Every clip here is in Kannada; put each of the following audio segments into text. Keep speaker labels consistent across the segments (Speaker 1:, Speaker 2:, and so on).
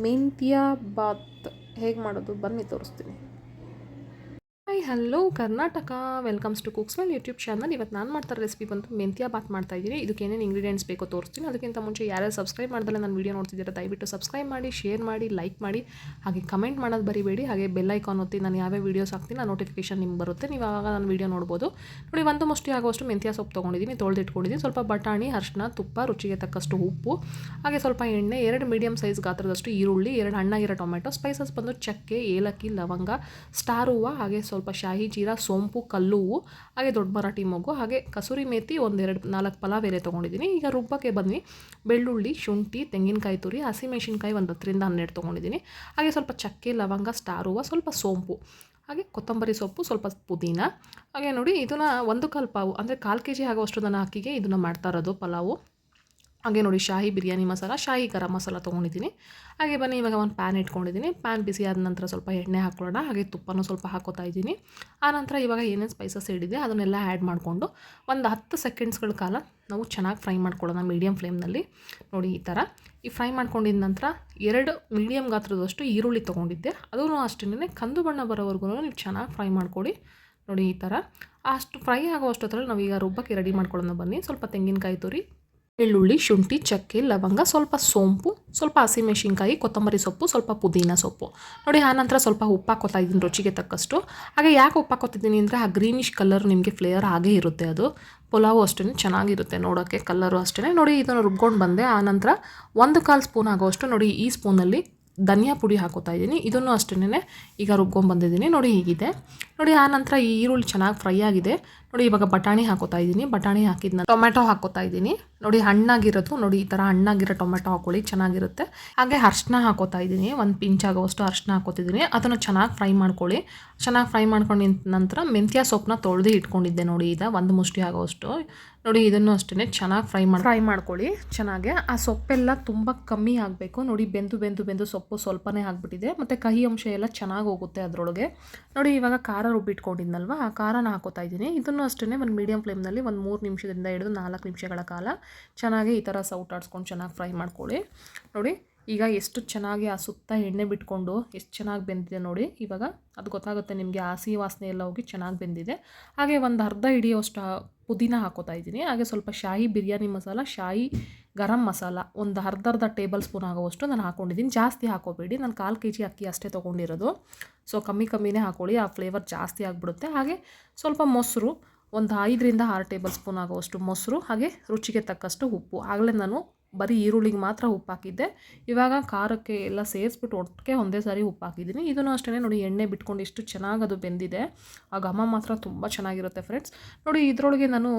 Speaker 1: ಮೆಂತ್ಯ ಬಾತ್ ಹೇಗೆ ಮಾಡೋದು? ಬನ್ನಿ ತೋರಿಸ್ತೀನಿ. Hi hello Karnataka welcomes to cooks ಮೇಲೆ ಯೂಟ್ಯೂಬ್ ಚಾನಲ್ ಇವತ್ತು ನಾನು ಮಾಡ್ತಾರೆ ರೆಸಿಪಿ ಬಂದು ಮೆಂತ್ಯ ಬಾತ್ ಮಾಡ್ತಾ ಇದ್ದೀನಿ. ಇದಕ್ಕೆ ಏನೇನು ಇಂಗ್ರೀಡಿಯೆಂಟ್ಸ್ ಬೇಕೋ ತೋರಿಸ್ತೀನಿ. ಅದಕ್ಕಿಂತ ಮುಂಚೆ ಯಾರ್ಯಾರು ಸಬ್ಸ್ಕ್ರೈಬ್ ಮಾಡ್ದಲ್ಲ ನಾನು ವೀಡಿಯೋ ನೋಡ್ತಿದ್ದೀರಾ, ದಯವಿಟ್ಟು ಸಬ್ಸ್ಕ್ರೈಬ್ ಮಾಡಿ ಶೇರ್ ಮಾಡಿ ಲೈಕ್ ಮಾಡಿ, ಹಾಗೆ ಕಮೆಂಟ್ ಮಾಡೋದು ಬರಿಬೇಡಿ. ಹಾಗೆ ಬೆಲ್ ಐಕಾನ್ ಒತ್ತಿ ನಾನು ಯಾವ್ಯಾವ ವೀಡಿಯೋಸ್ ಹಾಕ್ತೀನಿ, ಆ ನೋಟಿಫಿಕೇಶನ್ ನಿಮ್ಗೆ ಬರುತ್ತೆ. ನೀವು ಆವಾಗ ನಾನು ವೀಡಿಯೋ ನೋಡ್ಬೋದು. ನೋಡಿ, ಒಂದು ಮುಷ್ಟಿ ಆಗುವಷ್ಟು ಮೆಂತ್ಯ ಸೊಪ್ಪು ತೊಗೊಂಡಿದ್ದೀನಿ, ತೊಳೆದಿಟ್ಕೊಂಡಿದ್ದೀನಿ. ಸ್ವಲ್ಪ ಬಟಾಣಿ ಅರಿಶಿನ ತುಪ್ಪ, ರುಚಿಗೆ ತಕ್ಕಷ್ಟು ಉಪ್ಪು, ಹಾಗೆ ಸ್ವಲ್ಪ ಎಣ್ಣೆ, ಎರಡು ಮೀಡಿಯಮ್ ಸೈಜ್ ಗಾತ್ರದಷ್ಟು ಈರುಳ್ಳಿ, ಎರಡು ಹಣ್ಣಾಗಿರೋ ಟೊಮೆಟೊ ಸ್ಪೈಸಸ್ ಬಂದು ಚಕ್ಕೆ, ಏಲಕ್ಕಿ, ಲವಂಗ ಸ್ಟಾರ್ ಹೂವು, ಹಾಗೆ ಸ್ವಲ್ಪ ಶಾಹಿ ಜೀರಾ ಸೋಂಪು, ಕಲ್ಲು ಹೂವು ಹಾಗೆ ದೊಡ್ಡ ಮರಾಠಿ ಮೊಗ್ಗು, ಹಾಗೆ ಕಸೂರಿ ಮೇತಿ ಒಂದೆರಡು ನಾಲ್ಕು ಪಲಾವ್ ಎಲೆ ತೊಗೊಂಡಿದ್ದೀನಿ. ಈಗ ರುಬ್ಬಕ್ಕೆ ಬಂದ್ವಿ ಬೆಳ್ಳುಳ್ಳಿ, ಶುಂಠಿ, ತೆಂಗಿನಕಾಯಿ ತುರಿ, ಹಸಿಮೆಣಸಿನ್ಕಾಯಿ ಒಂದು ಹತ್ತರಿಂದ ಹನ್ನೆರಡು ತೊಗೊಂಡಿದ್ದೀನಿ. ಹಾಗೆ ಸ್ವಲ್ಪ ಚಕ್ಕೆ, ಲವಂಗ, ಸ್ಟಾರ್ ಹೂವು, ಸ್ವಲ್ಪ ಸೋಂಪು, ಹಾಗೆ ಕೊತ್ತಂಬರಿ ಸೊಪ್ಪು, ಸ್ವಲ್ಪ ಪುದೀನ, ಹಾಗೆ ನೋಡಿ ಇದನ್ನು ಒಂದು ಕಾಲು ಪಾವು, ಅಂದರೆ ಕಾಲು ಕೆ ಜಿ ಆಗುವಷ್ಟು ನನ್ನ ಅಕ್ಕಿಗೆ ಇದನ್ನು ಮಾಡ್ತಾ ಇರೋದು ಪಲಾವು. ಹಾಗೆ ನೋಡಿ, ಶಾಹಿ ಬಿರಿಯಾನಿ ಮಸಾಲ, ಶಾಹಿ ಗರಂ ಮಸಾಲ ತೊಗೊಂಡಿದ್ದೀನಿ. ಹಾಗೆ ಬನ್ನಿ, ಇವಾಗ ಒಂದು ಪ್ಯಾನ್ ಇಟ್ಕೊಂಡಿದ್ದೀನಿ. ಪ್ಯಾನ್ ಬಿಸಿ ಆದ ನಂತರ ಸ್ವಲ್ಪ ಎಣ್ಣೆ ಹಾಕೊಳ್ಳೋಣ ಹಾಗೆ ತುಪ್ಪನೂ ಸ್ವಲ್ಪ ಹಾಕೋತಾ ಇದ್ದೀನಿ. ಆನಂತರ ಇವಾಗ ಏನೇನು ಸ್ಪೈಸಸ್ ಹಿಡಿದೆ ಅದನ್ನೆಲ್ಲ ಆ್ಯಡ್ ಮಾಡಿಕೊಂಡು ಒಂದು ಹತ್ತು ಸೆಕೆಂಡ್ಸ್ಗಳ ಕಾಲ ನಾವು ಚೆನ್ನಾಗಿ ಫ್ರೈ ಮಾಡ್ಕೊಳ್ಳೋಣ ಮೀಡಿಯಮ್ ಫ್ಲೇಮ್ನಲ್ಲಿ ನೋಡಿ, ಈ ಥರ ಈ ಫ್ರೈ ಮಾಡ್ಕೊಂಡಿದ್ದ ನಂತರ ಎರಡು ಮೀಡಿಯಮ್ ಗಾತ್ರದಷ್ಟು ಈರುಳ್ಳಿ ತೊಗೊಂಡಿದ್ದೆ. ಅದೂ ಅಷ್ಟೇ ಕಂದು ಬಣ್ಣ ಬರೋವರೆಗೂ ನೀವು ಚೆನ್ನಾಗಿ ಫ್ರೈ ಮಾಡ್ಕೊಳ್ಳಿ. ನೋಡಿ, ಈ ಥರ ಅಷ್ಟು ಫ್ರೈ ಆಗೋ ಅಷ್ಟೊತ್ತರಲ್ಲಿ ನಾವು ಈಗ ರುಬ್ಬಕ್ಕೆ ರೆಡಿ ಮಾಡ್ಕೊಳ್ಳೋಣ ಬನ್ನಿ. ಸ್ವಲ್ಪ ತೆಂಗಿನಕಾಯಿ ತುರಿ ಬೆಳ್ಳುಳ್ಳಿ ಶುಂಠಿ, ಚಕ್ಕೆ, ಲವಂಗ, ಸ್ವಲ್ಪ ಸೋಂಪು, ಸ್ವಲ್ಪ ಹಸಿಮೆಣಸಿನ್ಕಾಯಿ, ಕೊತ್ತಂಬರಿ ಸೊಪ್ಪು, ಸ್ವಲ್ಪ ಪುದೀನ ಸೊಪ್ಪು. ನೋಡಿ ಆನಂತರ ಸ್ವಲ್ಪ ಉಪ್ಪು ಹಾಕೋತಾ ಇದ್ದೀನಿ ರುಚಿಗೆ ತಕ್ಕಷ್ಟು. ಹಾಗೆ ಯಾಕೆ ಉಪ್ಪು ಹಾಕೋತಿದ್ದೀನಿ ಅಂದರೆ, ಆ ಗ್ರೀನಿಶ್ ಕಲರ್ ನಿಮಗೆ ಫ್ಲೇವರ್ ಆಗೇ ಇರುತ್ತೆ ಅದು. ಪುಲಾವು ಅಷ್ಟೇ ಚೆನ್ನಾಗಿರುತ್ತೆ ನೋಡೋಕ್ಕೆ ಕಲರು ಅಷ್ಟೇ ನೋಡಿ, ಇದನ್ನು ರುಬ್ಕೊಂಡು ಬಂದೆ. ಆನಂತರ ಒಂದು ಕಾಲು ಸ್ಪೂನ್ ಆಗೋಷ್ಟು ನೋಡಿ, ಈ ಸ್ಪೂನಲ್ಲಿ ಧನಿಯಾ ಪುಡಿ ಹಾಕೋತಾ ಇದ್ದೀನಿ. ಇದನ್ನು ಅಷ್ಟೇ ಈಗ ರುಬ್ಕೊಂಡು ಬಂದಿದ್ದೀನಿ. ನೋಡಿ, ಹೀಗಿದೆ. ನೋಡಿ, ಆ ನಂತರ ಈ ಈರುಳ್ಳಿ ಚೆನ್ನಾಗಿ ಫ್ರೈ ಆಗಿದೆ. ನೋಡಿ, ಇವಾಗ ಬಟಾಣಿ ಹಾಕೋತಾ ಇದ್ದೀನಿ. ಬಟಾಣಿ ಹಾಕಿದ್ನ ಟೊಮೆಟೊ ಹಾಕೋತಾ ಇದ್ದೀನಿ. ನೋಡಿ, ಹಣ್ಣಾಗಿರೋದು. ನೋಡಿ, ಈ ಥರ ಹಣ್ಣಾಗಿರೋ ಟೊಮೆಟೊ ಹಾಕೊಳ್ಳಿ, ಚೆನ್ನಾಗಿರುತ್ತೆ. ಹಾಗೆ ಅರ್ಶಿನ ಹಾಕೋತಾ ಇದ್ದೀನಿ. ಒಂದು ಪಿಂಚ್ ಆಗೋವಷ್ಟು ಅರ್ಶಿನ ಹಾಕೋತಿದ್ದೀನಿ. ಅದನ್ನು ಚೆನ್ನಾಗಿ ಫ್ರೈ ಮಾಡ್ಕೊಳ್ಳಿ. ಚೆನ್ನಾಗಿ ಫ್ರೈ ಮಾಡ್ಕೊಂಡಿದ್ದ ನಂತರ ಮೆಂತ್ಯ ಸೊಪ್ಪನ್ನ ತೊಳೆದು ಇಟ್ಕೊಂಡಿದ್ದೆ ನೋಡಿ, ಈಗ ಒಂದು ಮುಷ್ಟಿ ಆಗೋವಷ್ಟು. ನೋಡಿ, ಇದನ್ನು ಅಷ್ಟೇ ಚೆನ್ನಾಗಿ ಫ್ರೈ ಮಾಡಿ, ಫ್ರೈ ಮಾಡ್ಕೊಳ್ಳಿ ಚೆನ್ನಾಗೆ. ಆ ಸೊಪ್ಪೆಲ್ಲ ತುಂಬ ಕಮ್ಮಿ ಆಗಬೇಕು. ನೋಡಿ, ಬೆಂದು ಬೆಂದು ಬೆಂದು ಸೊಪ್ಪು ಸ್ವಲ್ಪನೇ ಆಗಿಬಿಟ್ಟಿದೆ. ಮತ್ತು ಕಹಿ ಅಂಶ ಎಲ್ಲ ಚೆನ್ನಾಗಿ ಹೋಗುತ್ತೆ ಅದರೊಳಗೆ. ನೋಡಿ, ಇವಾಗ ಖಾರ ರುಬ್ಬಿಟ್ಕೊಂಡಿದ್ನಲ್ವ ಆ ಖಾರನ ಹಾಕೋತಾ ಇದ್ದೀನಿ. ಇದನ್ನು ಅಷ್ಟೇ ಒಂದು ಮೀಡಿಯಮ್ ಫ್ಲೇಮ್ನಲ್ಲಿ ಒಂದು ಮೂರು ನಿಮಿಷದಿಂದ ಹಿಡಿದು ನಾಲ್ಕು ನಿಮಿಷಗಳ ಕಾಲ ಚೆನ್ನಾಗಿ ಈ ಥರ ಸೌಟಾಡ್ಸ್ಕೊಂಡು ಚೆನ್ನಾಗಿ ಫ್ರೈ ಮಾಡ್ಕೊಳ್ಳಿ. ನೋಡಿ, ಈಗ ಎಷ್ಟು ಚೆನ್ನಾಗಿ ಆ ಸುತ್ತ ಎಣ್ಣೆ ಬಿಟ್ಕೊಂಡು ಎಷ್ಟು ಚೆನ್ನಾಗಿ ಬೆಂದಿದೆ ನೋಡಿ. ಇವಾಗ ಅದು ಗೊತ್ತಾಗುತ್ತೆ ನಿಮಗೆ ಹಸಿ ವಾಸನೆ ಎಲ್ಲ ಹೋಗಿ ಚೆನ್ನಾಗಿ ಬೆಂದಿದೆ. ಹಾಗೆ ಒಂದು ಅರ್ಧ ಹಿಡಿಯೋಷ್ಟು ಪುದೀನ ಹಾಕೋತಾ ಇದ್ದೀನಿ. ಹಾಗೆ ಸ್ವಲ್ಪ ಶಾಹಿ ಬಿರಿಯಾನಿ ಮಸಾಲ, ಶಾಹಿ ಗರಂ ಮಸಾಲ, ಒಂದು ಅರ್ಧ ಅರ್ಧ ಟೇಬಲ್ ಸ್ಪೂನ್ ಆಗೋವಷ್ಟು ನಾನು ಹಾಕ್ಕೊಂಡಿದ್ದೀನಿ ಜಾಸ್ತಿ ಹಾಕೋಬೇಡಿ. ನಾನು ಕಾಲು ಕೆ ಜಿ ಅಕ್ಕಿ ಅಷ್ಟೇ ತೊಗೊಂಡಿರೋದು. ಸೊ ಕಮ್ಮಿ ಕಮ್ಮಿನೇ ಹಾಕೊಳ್ಳಿ. ಆ ಫ್ಲೇವರ್ ಜಾಸ್ತಿ ಆಗಿಬಿಡುತ್ತೆ. ಹಾಗೆ ಸ್ವಲ್ಪ ಮೊಸರು, ಒಂದು ಐದರಿಂದ ಆರು ಟೇಬಲ್ ಸ್ಪೂನ್ ಆಗುವಷ್ಟು ಮೊಸರು, ಹಾಗೆ ರುಚಿಗೆ ತಕ್ಕಷ್ಟು ಉಪ್ಪು. ಆಗಲೇ ನಾನು ಬರೀ ಈರುಳ್ಳಿಗೆ ಮಾತ್ರ ಉಪ್ಪು ಹಾಕಿದ್ದೆ ಇವಾಗ ಖಾರಕ್ಕೆ ಎಲ್ಲ ಸೇರಿಸ್ಬಿಟ್ಟು ಒಟ್ಟಿಗೆ ಒಂದೇ ಸಾರಿ ಉಪ್ಪು ಹಾಕಿದ್ದೀನಿ ಇದನ್ನು ಅಷ್ಟೇ ನೋಡಿ ಎಣ್ಣೆ ಬಿಟ್ಕೊಂಡು ಎಷ್ಟು ಚೆನ್ನಾಗಿ ಅದು ಬೆಂದಿದೆ. ಆ ಘಮ ಮಾತ್ರ ತುಂಬ ಚೆನ್ನಾಗಿರುತ್ತೆ ಫ್ರೆಂಡ್ಸ್. ನೋಡಿ ಇದರೊಳಗೆ ನಾನು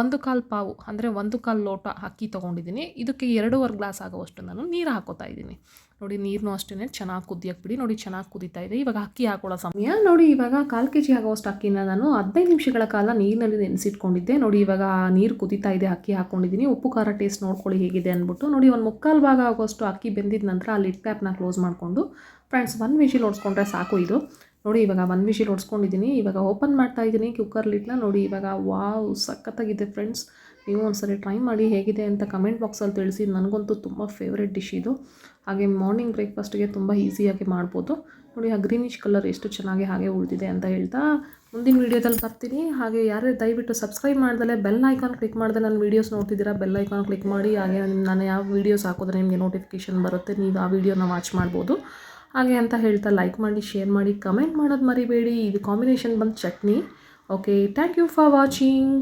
Speaker 1: ಒಂದು ಕಾಲು ಪಾವು ಅಂದರೆ ಒಂದು ಕಾಲು ಲೋಟ ಅಕ್ಕಿ ತೊಗೊಂಡಿದ್ದೀನಿ. ಇದಕ್ಕೆ ಎರಡೂವರೆ ಗ್ಲಾಸ್ ಆಗುವಷ್ಟು ನಾನು ನೀರು ಹಾಕೋತಾ ಇದ್ದೀನಿ. ನೋಡಿ ನೀರನ್ನು ಅಷ್ಟೇ ಚೆನ್ನಾಗಿ ಕುದಿಯಕ್ಕೆ ಬಿಡಿ. ನೋಡಿ ಚೆನ್ನಾಗಿ ಕುದೀತಾ ಇದೆ. ಇವಾಗ ಅಕ್ಕಿ ಹಾಕೊಳ್ಳೋ ಸಮಯ. ನೋಡಿ ಇವಾಗ ಕಾಲು ಕೆ ಜಿ ಆಗುವಷ್ಟು ಅಕ್ಕಿನ ನಾನು ಹದಿನೈದು ನಿಮಿಷಗಳ ಕಾಲ ನೀರಿನಲ್ಲಿ ನೆನೆಸಿಟ್ಕೊಂಡಿದ್ದೆ. ನೋಡಿ ಇವಾಗ ನೀರು ಕುದೀತಾ ಇದೆ. ಅಕ್ಕಿ ಹಾಕ್ಕೊಂಡಿದ್ದೀನಿ ಉಪ್ಪು ಖಾರ ಟೇಸ್ಟ್ ನೋಡ್ಕೊಳ್ಳಿ ಹೇಗಿದೆ. ಅಂದ್ಬಿಟ್ಟು ನೋಡಿ, ಒಂದು ಮುಕ್ಕಾಲು ಭಾಗ ಆಗೋಷ್ಟು ಅಕ್ಕಿ ಬೆಂದಿದ ನಂತರ ಆ ಲಿಡ್ ಕ್ಯಾಪ್ನ ಕ್ಲೋಸ್ ಮಾಡಿಕೊಂಡು ಫ್ರೆಂಡ್ಸ್ ಒನ್ ವಿಷಿಲ್ ಓಡಿಸ್ಕೊಂಡ್ರೆ ಸಾಕು ಇದು. ನೋಡಿ, ಇವಾಗ ಒನ್ ವಿಷಿಲ್ ಓಡಿಸ್ಕೊಂಡಿದ್ದೀನಿ ಇವಾಗ ಓಪನ್ ಮಾಡ್ತಾ ಇದ್ದೀನಿ ಕುಕ್ಕರ್ ಲಿಡ್ನ ನೋಡಿ, ಇವಾಗ ವಾವ್ ಸಖತ್ತಾಗಿದೆ ಫ್ರೆಂಡ್ಸ್ ನೀವು ಒಂದ್ಸರಿ ಟ್ರೈ ಮಾಡಿ ಹೇಗಿದೆ ಅಂತ ಕಮೆಂಟ್ ಬಾಕ್ಸಲ್ಲಿ ತಿಳಿಸಿ. ನನಗಂತೂ ತುಂಬ ಫೇವ್ರೆಟ್ ಡಿಶ್ ಇದು. ಹಾಗೆ ಮಾರ್ನಿಂಗ್ ಬ್ರೇಕ್ಫಾಸ್ಟ್ಗೆ ತುಂಬ ಈಸಿಯಾಗಿ ಮಾಡ್ಬೋದು. ನೋಡಿ, ಆ ಗ್ರೀನಿಶ್ ಕಲರ್ ಎಷ್ಟು ಚೆನ್ನಾಗಿ ಹಾಗೆ ಉಳಿದಿದೆ ಅಂತ ಹೇಳ್ತಾ ಮುಂದಿನ ವೀಡಿಯೋದಲ್ಲಿ ಬರ್ತೀನಿ. ಹಾಗೆ ಯಾರೇ ದಯವಿಟ್ಟು ಸಬ್ಸ್ಕ್ರೈಬ್ ಮಾಡ್ದಲೆ ಬೆಲ್ ಐಕಾನ್ ಕ್ಲಿಕ್ ಮಾಡಿದೆ ನನ್ನ ವೀಡಿಯೋಸ್ ನೋಡ್ತಿದ್ದೀರಾ ಬೆಲ್ ಐಕಾನ್ ಕ್ಲಿಕ್ ಮಾಡಿ. ಹಾಗೆ ನಾನು ಯಾವ ವೀಡಿಯೋಸ್ ಹಾಕಿದ್ರೆ ನಿಮಗೆ ನೋಟಿಫಿಕೇಷನ್ ಬರುತ್ತೆ, ನೀವು ಆ ವೀಡಿಯೋನ ವಾಚ್ ಮಾಡ್ಬೋದು. ಹಾಗೆ ಅಂತ ಹೇಳ್ತಾ ಲೈಕ್ ಮಾಡಿ ಶೇರ್ ಮಾಡಿ ಕಮೆಂಟ್ ಮಾಡೋದು ಮರಿಬೇಡಿ. ಇದು ಕಾಂಬಿನೇಷನ್ ಬಂದು chutney. Okay thank you for watching